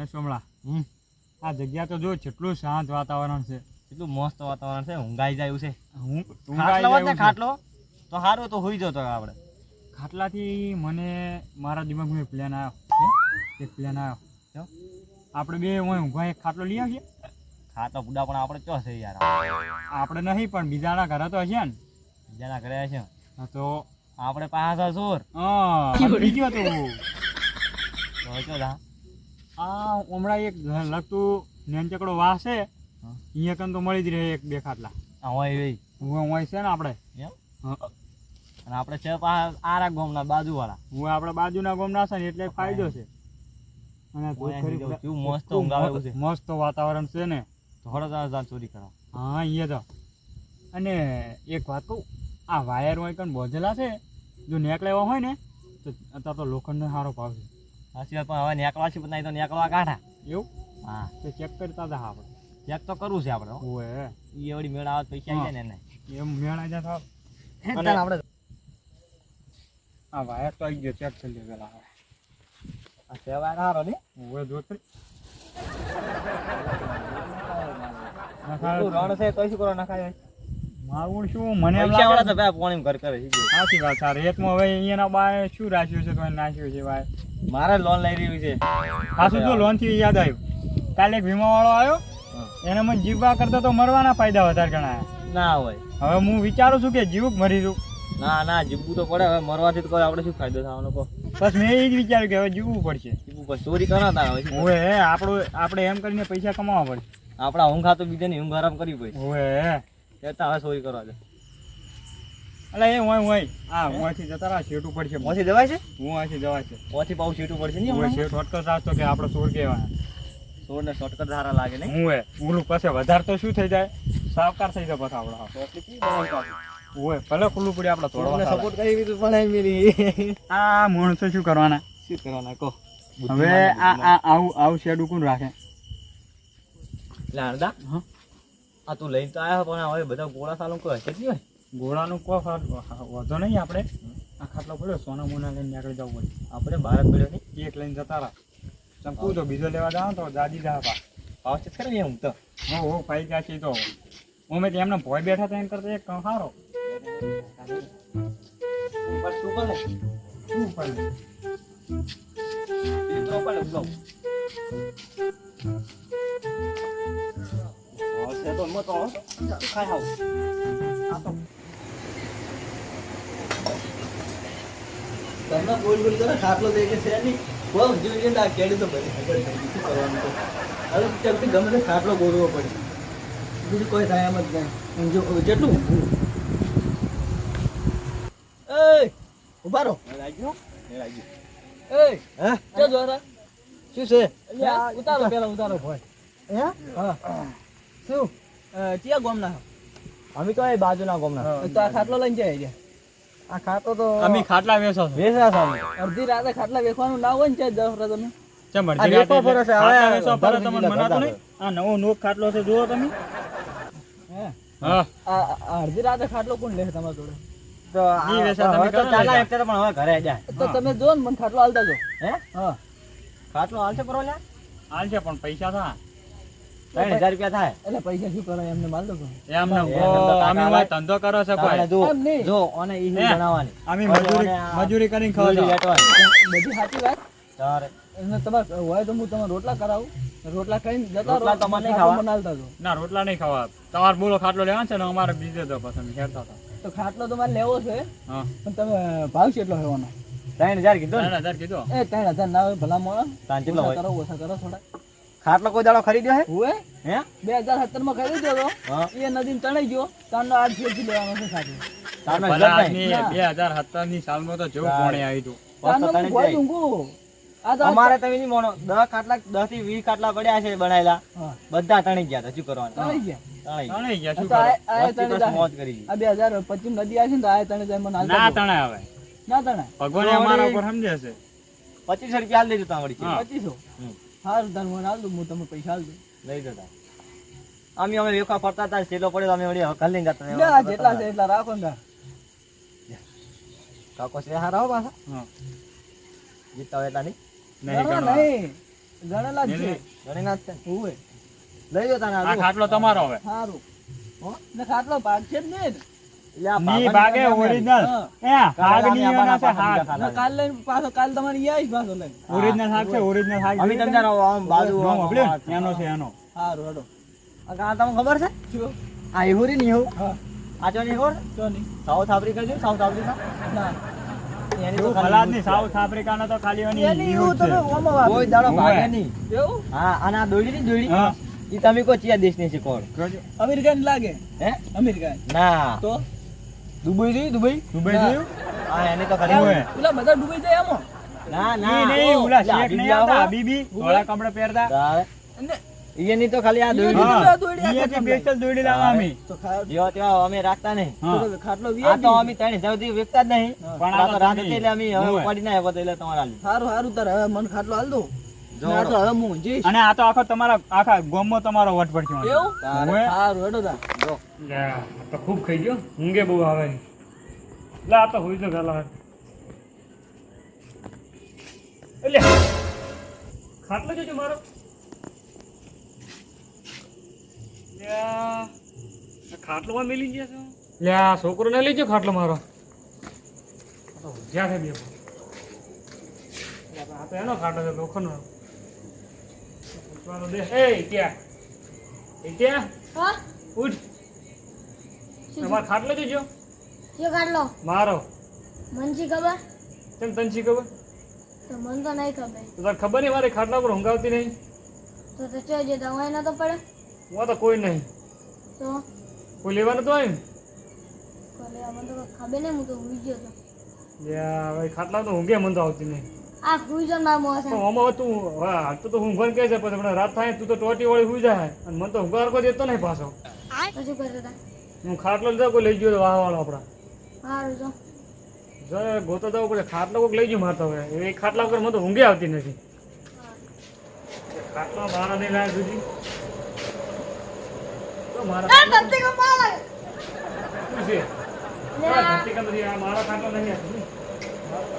ને સોમળા હમ? આ જગ્યા તો જો કેટલું શાંત વાતાવરણ છે. કેટલું મસ્ત વાતાવરણ છે ઊંઘાઈ જાય છે. હું ખાટલો ઊંઘાઈ ખાટલો તો સારું તો હોઈ જતો આપણે. ખાટલાથી મને મારા દિમાગમાં પ્લાન આવ્યો એક પ્લાન આવ્યો? આપણે બે હું ઊંઘવા એક ખાટલો લઈ આવીએ. ખાટલો બુડા પણ આપણે ચો છે યાર આપણે? નહીં પણ બીજાના ઘરે તો હશે ને. બીજાના ઘરે છે તો આપણે પાછા ચોર હા બીજો તો. ચો જા. આ હમણાં એક લગતું નેનચકડો વાહ છે. અહીંયા કન તો મળી જ રહે એક બે ખાટલા. હોય એવી. હું હોય છે ને આપણે? અને આપણે છે આરા ગોમના બાજુવાળા. હું આપણે બાજુના ગોમના છે ને એટલે ફાયદો છે. અને મસ્ત ઊંઘ આવે છે. મસ્ત વાતાવરણ છે ને. થોડા ચોરી કરવા હા અહીંયા તો. અને એક વાત કહું આ વાયર હોય કણ બોજેલા છે જો નેક લેવા હોય ને તો અત્યારે તો લોખંડનો સારો ભાવ છે. સાચી પણ હવે નેકળવા છે પણ તો નેકળવા કાઢા. એવું? હા. તો ચેક કરતા હતા આપણે ચેક તો કરવું છે આપણે. ઓએ ઈ એવડી મેળ આવે તો પૈસા આવી જાય ને એને. એમ મેળા જા થાવ ચાલ આપણે આ વાયર તો આવી ગયો ચેક કરી લે પેલા આ સેવા હારો ને. ઓએ જો ખરી રણ છે તો શું કરો નખાય મારું શું મને એમ લાગે તો ભાઈ પોણી ઘર કરે છે સાચી વાત છે રેતમાં હવે અહીંયાના બાય શું રાખ્યું છે તો નાખ્યું છે ભાઈ મારે લોન લઈ રહ્યું છે. પાછું જો લોનથી યાદ આવ્યું. કાલે એક વીમા વાળો આવ્યો એને મને જીવવા કરતા તો મરવાના ફાયદા વધારે ગણાયા. ના હોય. હવે હું વિચારું છું કે જીવું મરી જઉં. ના ના જીવવું તો પડે. હવે મરવાથી તો આપણે શું ફાયદો થવાનો કહો? બસ મેં એ જ વિચાર્યું કે હવે જીવવું પડશે. જીવવું પડશે. ચોરી કરો તાર હવે. શું ઓએ આપણું આપણે એમ કરીને પૈસા કમાવા પડશે. આપણા ઊંઘા તો બીજાની ઊંઘ આરામ કરવી પડે ઓએ તો હવે ચોરી કરવા દે. અલા એ હોય હોય આ હોયથી જતા રહ્યા ઉપર પડશે ઓછી જવાય છે? હું અહીંથી જવાય છે. ઓછી પાછું સીટું પડશે નહીં ઓએ હમણાં? શેઠ અટકલ રાખતો કે આપણે ચોર કહેવાય ચોરને શોર્ટકટ ધારા લાગે નહીં? હું એ ઓલું પછી વધારે તો શું થઈ જાય? સાવકાર થઈ જાય પછી આપણે ઓય ભલે ખુલ્લું પડે આપણે તોડવા સપોર્ટ કરી દીધું પણ મેરી આ માણસો શું કરવાના? શું કરવાના કહો. હવે આ આ આવું આવું શેડ કોણ રાખે. લાડદા હા. આ તું લઈને તો આવ્યો પણ હવે બધા ગોળા સાલું કોઈ હશે જ નહીં? હોય કોઈ ફર- વધો નહીં, આપણે આ ખાટલો પડ્યો, સોના મોના લઈને આગળ જવું પડે આપણે ભારત પડ્યો નહીં એક લઈને જતા રહ્યા ચમકું તો બીજો લેવા જાવ તો દાદી જા પા. છે ખરે ને હું તો. હો હો, ફાઈ ગયા છે તો. અમે મેં એમને ભોય બેઠા હતા એમ કરતા એક સારો તું પણ શું બીજું તો ખાઈ આવું? આ તો. તમને બોલ બોલ કરો ખાટલો દે કે છે નહીં. બહુ ને આ કેડી તો બધી ખબર નથી શું કરવાનું તો હવે ચલતી ગમે તે ખાટલો ગોળવો પડે. બીજું કોઈ થાય એમ જ નહીં. જો જેટલું એ ઊભા રહો. લાગ્યો? લાગ્યો. એ હા? કે દ્વારા. શું છે? ઉતારો પેલા ઉતારો ભાઈ હે? હા. શું? ચિયા ગોમના અમે તો એ બાજુના ગોમના તો આ ખાટલો લઈને જાય આ ખાટલો તો અમે ખાટલા વેચો છો. સામે અડધી રાતે ખાટલા વેચવાનું ના હોય ને છે દસ રાતે તમે? ચમ અડધી રાતે વેચવા ફરે છે, હવે ખાટલા વેચવા ફરે તમને બીજી નહીં. આ નવો નોક ખાટલો છે જુઓ તમે. હા? અડધી રાતે ખાટલો કોણ લે તમારા જોડે? તો ઈ વેચા તમે કરો ચાલા વેચા. પણ હવે ઘરે જાય. તો તમે જો ને મને ખાટલો હાલતા જો. હે? હા. ખાટલો હાલશે કરો લ્યા હાલ છે પણ પૈસા થા. ત્રણ હજાર રૂપિયા થાય. એટલે પૈસા શું કરે? એમને માલ દો એમને એમ ગો તો કાકા અમે ભાઈ. ધંધો કરો છે કોઈ. જો એમ નહીં. જો અને ઈ હે? અમે મજૂરી મજૂરી કરીને ખાવા દૂધી બધી સાચી વાત. તારે. અને તમારે હોય તો હું રોટલા કરાવું. રોટલા ખાઈને જતા રોટલા તમારે નહીં ખાવા? ના રોટલા નહીં ખાવા. તમારે બોલો ખાટલો લેવાનો છે ને અમારે બીજો તો પછી અમે હતા. તો ખાટલો તમારે લેવો છે. પણ તમે ભાવ કેટલો લેવાનો ત્રણ હજાર કીધો ત્રણ હજાર કીધો. એ ત્રણ હજાર ના હોય ભલા કેટલો કરો ઓછા કરો થોડા ખાટલો કોઈ દાડો ખરીદ્યો હે? હુએ હે? 2017 માં ખરીદ્યો તો. એ નદી તણાઈ ગયો. તાનો આજ ફેરથી લેવાનો છે સાથે. તાનો આજની ની સાલમાં તો જો કોણે આવી તો? અમારે તમે ની મોનો 10 ખાટલા 10 થી 20 ખાટલા પડ્યા છે બનાયેલા. બધા તણી ગયા હતા શું કરવાનું. તણી ગયા? તણી આ તણે તણે આવે ના ભગવાન અમારા ઉપર સમજે છે. 25 રૂપિયા લેજો સારું તાર મને હાલ દઉં હું તમને પૈસા હાલ દઉં. લઈ જતા અમે અમે વેખા ફરતા હતા છેલ્લો પડ્યો અમે વળી ઘર લઈને જતા લે, જેટલા છે એટલા રાખો ને કાકો છે હારા હો પાછા. જીતતા હોય એટલા નહીં? નહીં ના, ગણવા. નહીં ગણેલા જ છે. છે. લઈ ખાટલો તમારો હવે. સારું. ને ખાટલો ભાગ છે ને. ની નહીં. ઓરિજિનલ એ હાગની ના છે હાગ કાલ લઈને પાછો કાલ તમારે ઈ પાછો લઈને. ઓરિજિનલ હાગ છે ઓરિજિનલ હાગ અમે તમને આમ આમ બાજુ આમ એનો છે એનો. હારું હડો આ કાં તમને ખબર છે? શું આ ઇહુરી ની ઇહુ આ જો ની ખબર જો ની સાઉથ આફ્રિકા જો સાઉથ આફ્રિકા? ના. ફલાદ ઇહુ ની. સાઉથ તો ખાલી. કોઈ દાડો ભાગે નહીં. એવું? હા અને આ દોડી ની દોડી હા. ઈ તમે કો ચિયા દેશની છે કોણ? અમેરિકન લાગે? હે? અમેરિકન? ના. તો? દુબઈ જોયું દુબઈ? દુબઈ જોયું હા એને તો કરી પેલા બધા દુબઈ જાય આમાં? ના ના નહીં, ઓલા શેખ નહીં આવતા, આવો. હાબીબી, ધોળા કપડાં પહેરતા. અને એની તો ખાલી આ દોડી ઈ હા, દોડી લાવવા અમે. તો જેવા તેવા અમે રાખતા નહીં. ખાટલો તો ખાટલો આ તો અમે ત્રણ સુધી વેચતા જ નહીં. પણ આ તો રાત એટલે અમે હવે પડી ના આવ્યો એટલે તમારે સારું સારું તર હવે મન ખાટલો હાલ દો. ના તો હવે હું જઈશ અને આ તો આખો તમારા આખા ગામમાં તમારો વટ પડશે એવું? સારું હેડો તાર જો. આ તો ખૂબ ખાઈ ગયો. ઊંઘે બહુ આવે એટલે આ તો હોય તો પેલા એટલે ખાટલો જોજો મારો. ખાટલોમાં મેલી ગયા છો? લે આ છોકરો ને લઈ ગયો ખાટલો મારો જ્યાં છે બે. આ તો એનો ખાટલો છે લોખંડનો. દે. એ ત્યાં. એ ત્યાં? હા? ઉઠ. તમાર ખાટલો જોજો. શું ખાટલો મારો. મનજી ખબર? કેમ તનજી ખબર? તો મન તો નહીં ખબર. તો તને ખબર નહીં મારે ખાટલા પર ઊંઘાવતી નહીં? તો તો ચો જે દવાઈ તો પડે હું તો કોઈ નહીં. તો? કોઈ લેવાનું તો આવ્યું? કોલે મને તો ખબર નહીં હું તો ભૂલી ગયો તો. હવે ખાટલા તો ઊંઘે મન તો આવતી નહીં. આ ફ્યુઝનમાં મોસ તો આમાં તું હા તો તો હું ફોન કહે છે પછી હમણાં રાત થાય તું તો ટોટી વાળી સુઈ જાય. અને મને તો હુગાર કોઈ દેતો નહીં પાછો. તો શું કરતા હું ખાટલો લીધો કોઈ લઈ ગયો વાહ વાળો આપણા. સારું તો જો ગોતો જવું પડે ખાટલો કોઈક લઈ ગયું મારતો હવે. એ ખાટલા વગર મને તો ઊંઘે આવતી નથી. ખાટલો બહાર નહીં લાગે સુધી. તો મારા ધરતી કો પાલ શું છે? મારા ખાટલો નહીં આ.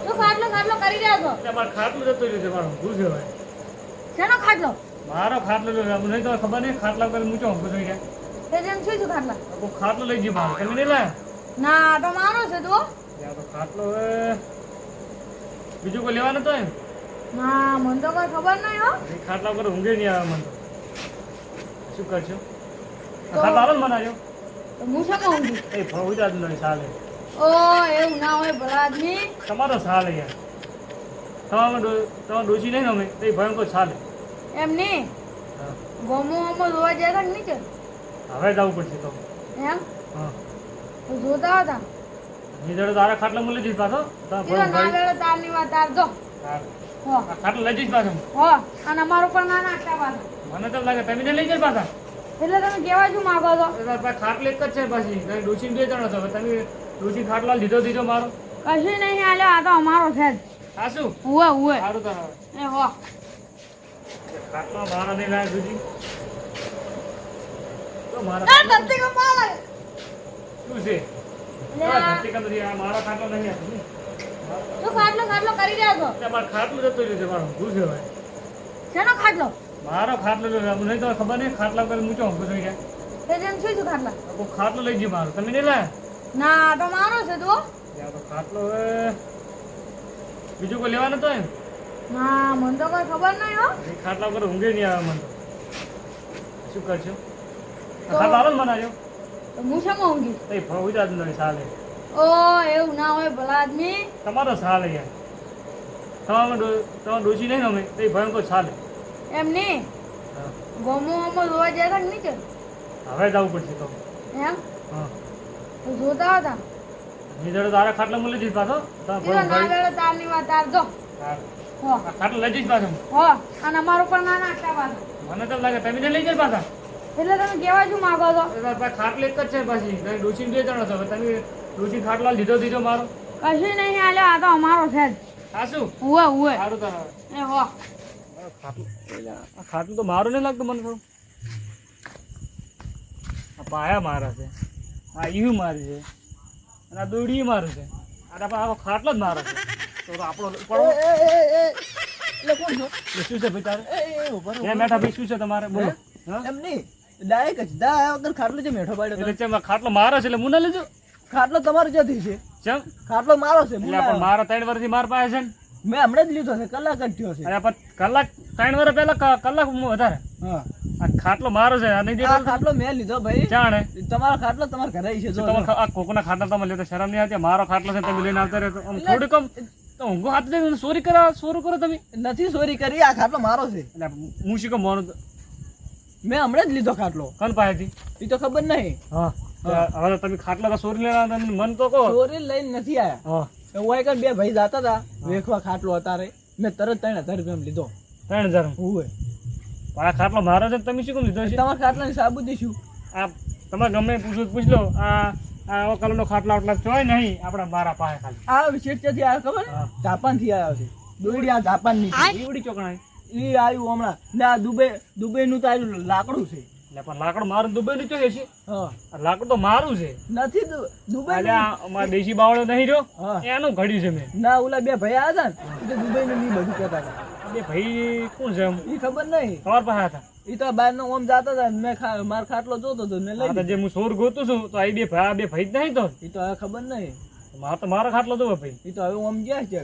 તો ખાટલો ખાટલો કરી રહ્યા છો એટલે મારે જતો રહ્યો છે મારો શું છે ભાઈ? શેનો ખાટલો? મારો ખાટલો જો મને તો ખબર નહીં ખાટલા પર મૂચો ઊંઘો થઈ ગયા તે જેમ શું છે ખાટલા? કોઈ ખાટલો લઈ ગયો મારો તમે નહીં લાયા? ના તો મારો છે તો. ત્યાં તો ખાટલો બીજું કોઈ લેવાનું તો એમ? ના મને તો કોઈ ખબર નહીં હો. ખાટલા પર ઊંઘે નહીં આવે મને શું કરશો? ખાટલા હાલો ને બનાવ્યો તો હું શામાં ઊંઘી? એ ફળું જ નહીં ચાલે. ઓ એવું ના હોય ભલા આદમી. તમારો સાલ યાર તમારે ડો- ડોસી નહીં અમે તો એ ભયંકર સાલ. એમ નહીં. ગોમો અમો જોવા હતા કે નહીં હવે જવું પડશે તો. એમ? હા. તો જોતા હતા? નીચે તારા ખાટલા માં લઈ જઈશ પાછો તારા કીધો ના વેળે તારની વાત આર જો. ખાટલા લઈ જઈશ પાછો. હો અને અમારો પણ ના નાખતા પાછા. મને તો લાગે તમે ને લઈ જાય પાછા? એટલે તમે કેવા શું માગો છો? પાસે ખાટલો એક જ છે પાછી. ડોસીને બે જણા છો હવે તમે ડોસી ખાટલો લીધો દીધો મારો. કશું નહીં હાલ્યો આ તો અમારો છે જ. આ શું? ઉવે ઉવે. સારું તો એ હો. ખાટલો બહાર નહીં લાયા સુધી તો મારા તાર ધરતી કો પાલ શું છે? આ ધરતીકંપ નથી, આ મારા ખાટલો નહીં આ. શું ખાટલો ખાટલો કરી રહ્યા છો એટલે મારે જતો જતું રહ્યું છે મારો. શું છે ભાઈ? શેનો ખાટલો? મારો ખાટલો લો નહીં તો ખબર નહીં ખાટલા પર મૂચો ઊંઘો થઈ ગયા તે જેમ શું ખાટલા. ખાટલો લઈ ગયો મારો. તમે નહીં લાયા? ના તો મારો છે તો. યાર તો ખાટલો હે. બીજું કોઈ લેવાનું તો એમ? ના મને તો કોઈ ખબર નહીં હો. એ ખાટલા વગર ઊંઘે નહીં આવે મને. શું કરશો? ખાટલા આવે મને બનાવ્યો તો હું શામાં ઊંઘી? તો એ ફળું જ નહીં ચાલે ઓ એવું ના હોય ભલા આદમી. તમારો સાલે યાર. તમારે તમારે ડોસી નહીં અમે તો એ ભયંકર સાલે. એમ નહીં. ગોમો અમો રોવા જાય નહીં કે? હવે જવું પડશે તો. એમ? હા. જોતા હતા? નીચે તારા ખાટલા માં લઈ પાછો? તારા ના ભાઈ- તારની વાત તાર જો. ખાટલો લઈ જઈશ પાછો. હો. અને અમારું પણ ના નાખતા પાછા. મને તો લાગે તમે લઈ જાય પાછા. એટલે તમે કેવા શું માંગો છો? ખાટલો એક જ છે પાછી. તમે ડોસીને બે જણા છો. તમે ડોસી ખાટલા લીધો દીધો મારો. કશું નહીં હાલ્યો આ તો અમારો છે જ. આ શું? ઉવે ઉવે. સારું તારા એ હો. ખાટલું તો મારું નહીં લાગતું મને આ પાયા મારા છે. આ ઈયું મારી છે. અને આ દોડી મારું છે. તો આપણે આખો ખાટલો જ મારો છે. તો આપણો પડો એટલે કોણ છો? શું છે ભાઈ તારે એ ઊભા એ મેઠા ભાઈ શું છે તમારે? બોલો. એમ નહીં. ડાયક જ. દા આ વગર ખાટલો જે મેઠો પાડ્યો એટલે ચમ ખાટલો મારો છે એટલે હું ના લેજો? ખાટલો તમારો જ્યાંથી છે. ચમ? ખાટલો મારો છે પણ મારો ત્રણ વર્ષથી માર પાસે છે ને? મેં હમણાં જ લીધો છે કલાક જ થયો છે. અરે પણ કલાક ત્રણ વર્ષ પહેલા કલાક વધારે. હા. ખાટલો મારો છે આ નહીં આ ખાટલો મેં લીધો ભાઈ. જાણે. તમારો ખાટલો તમારા ઘરે છે જો. તમારે આ કોકોના ખાટલા તમે લેતો શરમ નહીં આવતી. મારો ખાટલો છે તમે લઈને આવતા રહો. આમ ઊંઘો હાથ ચોરી કરા ચોરી કરો તમે. નથી ચોરી કરી આ ખાટલો મારો છે. એટલે હું શું કહું મોનું મેં હમણાં જ લીધો ખાટલો. કન પાસેથી? એ તો ખબર નહીં. હા. હવે તમે ખાટલા તો ચોરી લેવા મન તો કહો. ચોરી લઈને નથી આવ્યા હા. હું એક બે ભાઈ જાતા હતા. વેખવા ખાટલો અતારે મેં તરત ત્રણ હજાર રૂપિયા લીધો. ત્રણ હજાર. હોવે આ ખાટલો મારો છે તમે શું કેમ લીધો છે? તમારા ખાટલાની સાબુતી શું આ તમારે ગમે પૂછો પૂછ લો. આ આ કલરનો ખાટલા આટલા ચોય નહીં આપણા મારા પાસે ખાલી. આ શેઠથી આવ્યો ખબર. જાપાનથી આવ્યા છે. દોડી આ જાપાનની ચોકણા એ આવ્યું હમણાં. ને આ દુબઈ દુબઈ નું તો આવ્યું લાકડું છે. એટલે પણ લાકડું મારું દુબઈ નું જોઈએ છે. લાકડું તો મારું છે. નથી દુબઈ અમારા દેશી બાવળો નહીં રહ્યો. એનું ઘડ્યું છે મેં. ના ઓલા બે ભાઈ આવ્યા હતા ને દુબઈ નું નહીં બધું કહેતા બે ભાઈ કોણ છે એ ખબર નહીં તમારા પાસે હતા? એ તો બહાર નો ઓમ જાતા હતા મેં માર ખાટલો જોતો હતો ને લઈ તો જે હું સોર ગોતું છું તો આ બે ભાઈ બે ભાઈ જ નહીં તો? એ તો હવે ખબર નહીં મારે તો મારો ખાટલો જોવો ભાઈ. એ તો હવે ઓમ ગયા છે.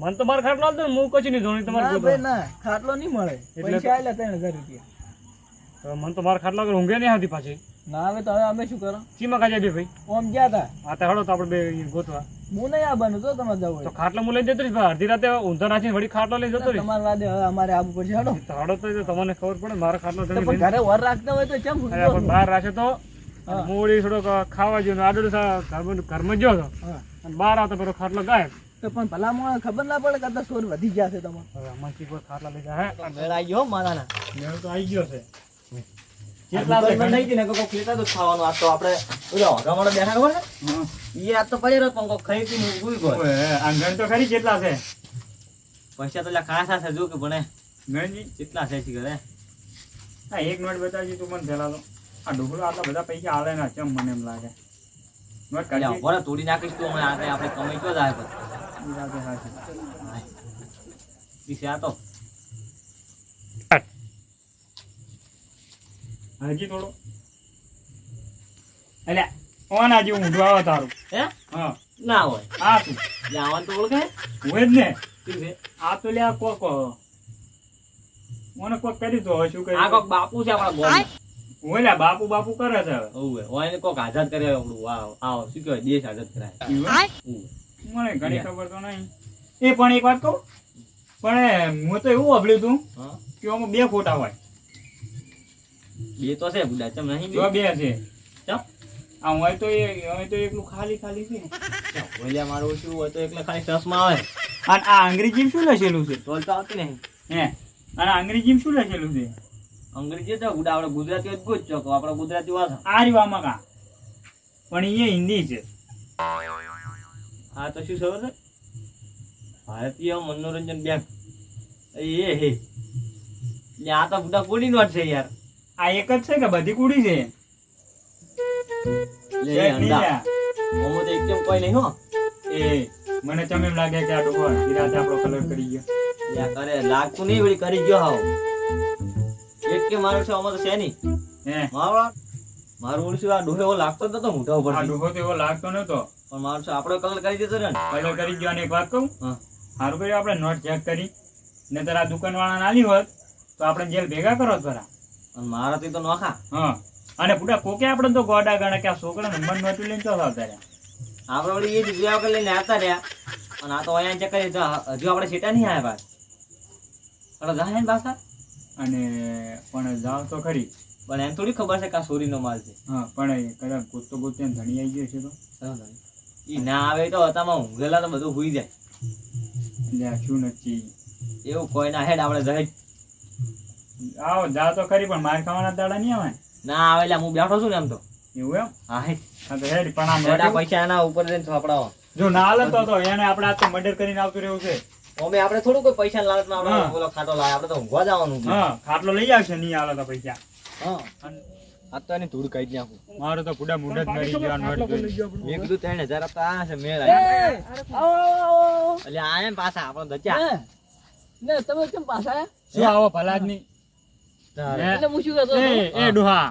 મને તો મારો ખાટલો ને હું કશું નહીં જોણી તમારે ભાઈ ના. ખાટલો નહીં મળે. એટલે પૈસા આલ્યા ત્રણ હજાર રૂપિયા મને તો મારો ખાટલો ઊંઘે નહીં હતી પાછી. ના હવે તો હવે અમે શું કરો? ચીમા કાજે બે ભાઈ. ઓમ ગયા તા. આ તો હળો તો આપણે બે ગોતવા. હું નહીં આવવાનું તો તમારે જવું તો ખાટલો હું લઈ જતો રહીશ અડધી રાતે ઊંધો નાખીને વળી ખાટલો લઈ જતો રહીશ. તમારા વાદે હવે અમારે આવું પડશે. હળો. તો હળો તો તમને ખબર પડે મારો ખાટલો તો તમે પણ ઘરે વર રાખતા હોય તો કેમ અરે પણ બહાર રાખે તો? હા. મૂળી થોડોક ખાવા જેવું આડું ઘરમાં ઘરમાં જ ગયો હતો. અને બહાર આવતો પેલો ખાટલો ગાયબ. તો પણ ભલા માણસ ખબર ના પડે કદાચ સોર વધી ગયા છે તમારે. હવે કોઈ ખાટલા લઈ જાય હે? મેળ આવી ગયો મારાના. મેળ તો આવી ગયો છે. કેટલા છે? તો તો તો તો પૈસા તો ખાસા છે જો કે ભણે. કેટલા છે ઘરે હા એક નોટ બતાવજી તું મને પેલા તો. આ ઢોકળો આટલા બધા પૈસા આલે ના ચમ મને એમ લાગે. નોટ કાઢી તોડી નાખીશ તું હમણાં આપણે કમાઈ ચો જાય પછી? આ તો. હજી થોડો. એટલે કોણ જેવું ઊંધું આવે તારું. હે? હા. ના હોય. આ તું. એટલે તો ઓળખાય હોય જ ને. આ તો લ્યા કોક મને કોક કરી તો શું કરી આ કોક બાપુ છે આપણા ગોળ બાપુ બાપુ કરે છે હવે. ઓવે હોય એને કોક આઝાદ કર્યો આપણું. વાવ આવો શું કહેવાય? દેશ આઝાદ કરાય. મને ઘણી ખબર તો નહીં. એ પણ એક વાત કહું. પણ હું તો એવું સાંભળ્યું તું કે આમાં બે ફોટા હોય. બે તો છે બુડા ચમ નહીં જો બે છે. ચમ. આ હોય તો એ હોય તો એકલું ખાલી ખાલી છે. ઓલિયા મારું શું હોય તો એકલા ખાલી ચશ્મા આવે અને આ અંગ્રેજી શું લખેલું છે? તોલ તો આવતી નહીં. હે? અને અંગ્રેજી શું લખેલું છે? અંગ્રેજી તો બુડા આપણે ગુજરાતી જ ગુજ ચોકો આપણે ગુજરાતી વાત. આ આમાં કા? પણ એ હિન્દી છે. આ તો શું ખબર છે? ભારતીય મનોરંજન બેંક. એ હે આ તો બુડા કોડી નોટ છે યાર. આ એક જ છે કે બધી કુડી છે? લે નહીં અંડા. લ્યા. તો એકદમ કોઈ નહીં હો. એ મને તમે એમ લાગે કે આ ડોહો અડધી આપણો કલર કરી ગયો. લ્યા કરે લાગતું નહીં વળી કરી ગયો હાવ. એક કે મારો છે આમાં છે નહીં. હે? મારો મારું ઓળશું આ ડોહે એવો લાગતો જ નતો મોઢા ઉપર આ ડોહો તો એવો લાગતો નતો. પણ મારો છે આપણો કલર કરી દેતો ને. કલર કરી ગયો અને એક વાત કહું? હા. સારું કર્યું આપણે નોટ ચેક કરી. ને આ દુકાન વાળા નાલી હોત તો આપણે જેલ ભેગા કરો ખરા મારાથી તો નોખા હા. અને પૂરા કોકે આપણે તો ગોડા ગણે કે આ છોકરા નંબર નોતું લઈને તો આવતા રહ્યા? આપણે વળી એ જ બે વખત લઈને આવતા રહ્યા. અને આ તો અહીંયા ચક્કર હજુ આપણે છેટા નહીં આવ્યા પાછા અરે જાય ને પાછા. અને પણ જાવ તો ખરી. પણ એમ થોડી ખબર છે કે આ સોરીનો માલ છે. હા પણ એ કદાચ ગોતતો ગોતતો એમ ધણી આવી ગયો છે તો. એ ના આવે તો હતામાં ઊંઘેલા તો બધું હોઈ જાય. એટલે શું નથી. એવું કોઈ ના હેડ આપણે જહેજ આવો જા તો ખરી પણ માર ખાવાના દાડા નહીં આવે. ના આવે એટલે હું બેઠો છું ને એમ તો. એવું એમ? હા તો હેડ પણ આમ વાગ્યું. પૈસા એના ઉપર લઈને થોપડાવો જો ના હાલે તો તો એને આપણે આ તો મર્ડર કરીને આવતું રહેવું છે. અમે આપણે થોડું કોઈ પૈસા લાલચમાં. આપણે બોલો ખાટો લાવે આપણે તો ઊંઘવા જવાનું હા ખાટલો લઈ આવશે નહીં હાલે તો પૈસા. હા. અને આ તો એની ધૂળ કાઢી નાખું. મારો તો પૂડા મુંડ જ મરી જવાનું નોટ મેં કીધું ત્રણ હજાર આપતા આ છે મેળ. એટલે આ એમ પાછા આપણો દચ્યા. હે? ને તમે કેમ પાછા શું આવો ભલાદની? તારે. હે? એટલે હું શું કહેતો એ એ ડોહા.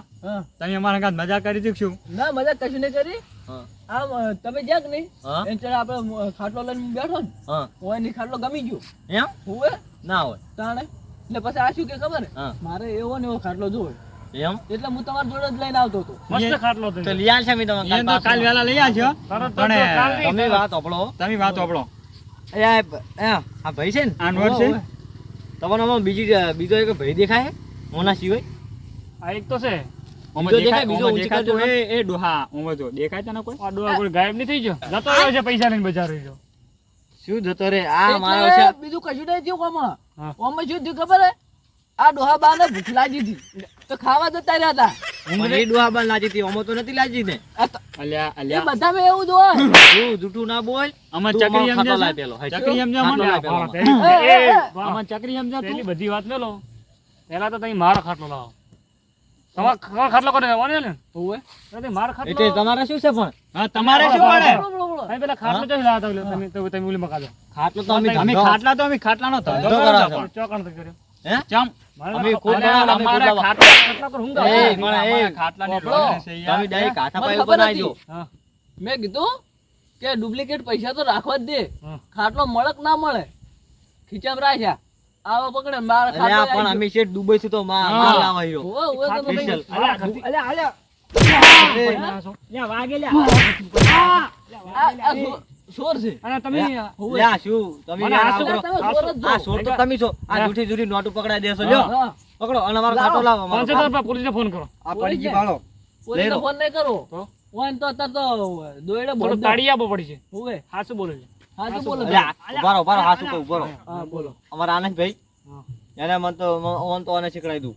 તમે અમારા ઘાત મજા કરી હતી ના મજા કશું નહીં કરી. હા. તમે જ્યાં કે નહીં એમ ચાલે આપણે ખાટલો લઈને બેઠો ને હોયની ખાટલો ગમી ગયો. એમ? હુએ ના હોય. તાણે? એટલે પછી આ શું કે ખબર? મારે એવો ને એવો ખાટલો જોવે. એમ? એટલે હું તમારી જોડે જ લઈને આવતો હતો. મસ્ત ખાટલો તો લઈ આવશે મેં તમે એ કાલ વેલા લઈ આવજો. પણ તમે વાત તમે વાત એ આ ભાઈ છે ને? છે ઓવે, ઓવે. તમારો આમાં બીજી બીજો એક ભાઈ દેખાય મોના સિવાય? આ એક તો છે. ઓમાં દેખાય દેખાય, બીજો ઓમાં તો એ એ ડોહા. ઓમાં જો દેખાય તને કોઈ? આ ડોહા કોઈ ગાયબ નહીં થઈ ગયો જતો રહ્યો છે પૈસા લઈને બજાર રહ્યો શું જતો રે? આ મારો છે. બીજું કશું નહીં થયું આમાં હા. આમાં શું ખબર હે? આ ડોહા બા ને ભૂખ લાગી હતી. તો ખાવા જતા રહ્યા હતા. પણ એ ડોહા બાર લાજી હતી. ઓમાં તો નથી લાજી ને. અલ્યા અલ્યા એ અલ્યા. બધામાં એવું જોવા તું જૂઠું ના બોલ. અમે ચકરી સમજે પેલો. ચકરી સમજે મને? એ, ચકરી સમજે તું? બધી વાત મેલો. પેલા તો તમે મારો ખાટલો લાવો. તમારો ખાટલો કરીને આવવાનો ને? ઓવે એટલે મારો ખાટલો એટલે તમારે શું છે પણ? હા તમારે શું પડે. તમે પેલા ખાટલો ચોથી લાવતા તમે તો તમે ઓલી મકાજો ખાટલો તો અમે અમે ખાટલા તો અમે ખાટલાનો ધંધો ધંધો કરો છો. ચોકણ તો કર્યો. હે? ચમ. અમે તો બનાવવાના, અમારે. ખાટલો ખાટલો પર હુંગા એ, મને એ. ખાટલાની. લોન છે યાર. તમે ડાયરેક્ટ હાથા પાય બનાવી દો. હા. મેં કીધું કે ડુપ્લિકેટ પૈસા તો રાખવા જ દે. ખાટલો મળક ના મળે. ખીચામ રાખ્યા. આવા પકડે મારા અલ્યા પણ અમે છે દુબઈ થી તો માં લાવવા હીરો. હોવે, હોવે, તો સ્પેશિયલ. અલ્યા, ઘરથી- અલ્યા, અલ્યા. લ્યા, વાગે લ્યા. છે. અને તમે શું? તમે આ. સોર તો તમે છો. આ જૂઠી જૂઠી નોટો પકડાઈ દેશો લ્યો. પકડો અને અમારો ખાટો લાવો. પાંચસો રૂપિયા પોલીસને ફોન કરો. આ ને. પોલીસને ફોન નહીં કરો. તો? તો અત્યારે તો દોયડે બોલો તાળી આપો પડી છે. હોવે. હા બોલે છે? બોલો. હા બોલો. અમારા. એને મન તો તો આને દઉં.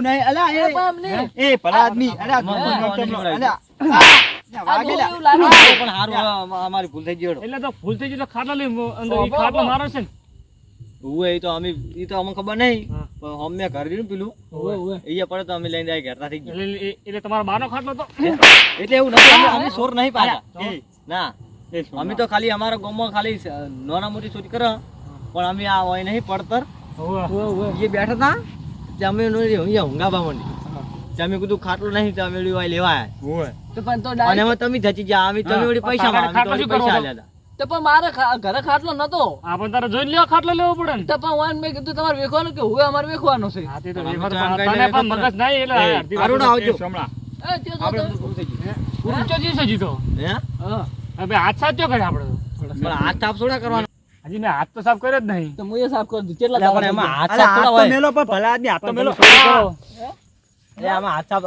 નહીં. એ- એ ભલા આદમી. પણ હારું અમારી થઈ એટલે તો ભૂલ થઈ ગઈ તો ખાટલો લઈ અંદર ઈ ખાટલો મારો છે ને. ઉવે, એ તો અમે એ તો અમને ખબર નહીં. પણ અમને ઘર ને પેલું. હોવે હોવે એ પડે તો અમે લઈને આવી ઘરના થઈ ગયા. એટલે તમારો બાનો ખાટલો તો? એટલે એવું નથી અમે- સોર નહીં પાડ્યા. ના. અમે તો ખાલી અમારા ગામમાં ખાલી નાના મોટી ચોરી કરે પણ અમે આ હોય નહીં પડતર. એ બેઠા હતા તે અમે ઊંઘાબા માંડી. તે અમે કીધું ખાટલું નહીં તો અમે લેવા તો પણ તો અને ડાયરેક્ટ તમે જચી ગયા અમે તમે પૈસા પૈસા આલ્યા હતા. તો પણ મારે ઘરે ખાટલો નતો. તારે લેવા ખાટલો લેવો પડે ને. તો પણ વાન મેં કીધું તમારે વેખવાનું કે હવે અમારે વેખવાનો છે? તને પણ મગજ નહીં એટલે આવજો. એ તે તો. જીતો હે? હા. હવે હાથ સાફ કરે આપણે પણ હાથ સાફ થોડા કરવાનો. હજી મેં હાથ તો સાફ કર્યો જ નહીં. તો હું એ સાફ કરી દઉં કેટલા પણ એમાં હાથ સાફ થોડા હોય. મેલો પણ ભલા આદમી, હાથ તો મેલો.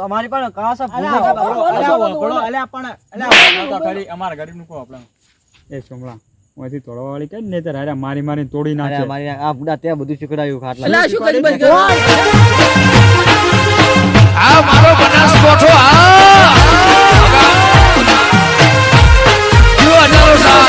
અમારી પણ ગરીબનું કહો આપણે. એ તોડવા વાળી કઈ ને તારે હારે મારી મારી તોડી નાખે અમારી આ બુડા તે બધું શીખડાયું ખાટલા. શું કરી બંધ કરો? આ મારો Mendoza.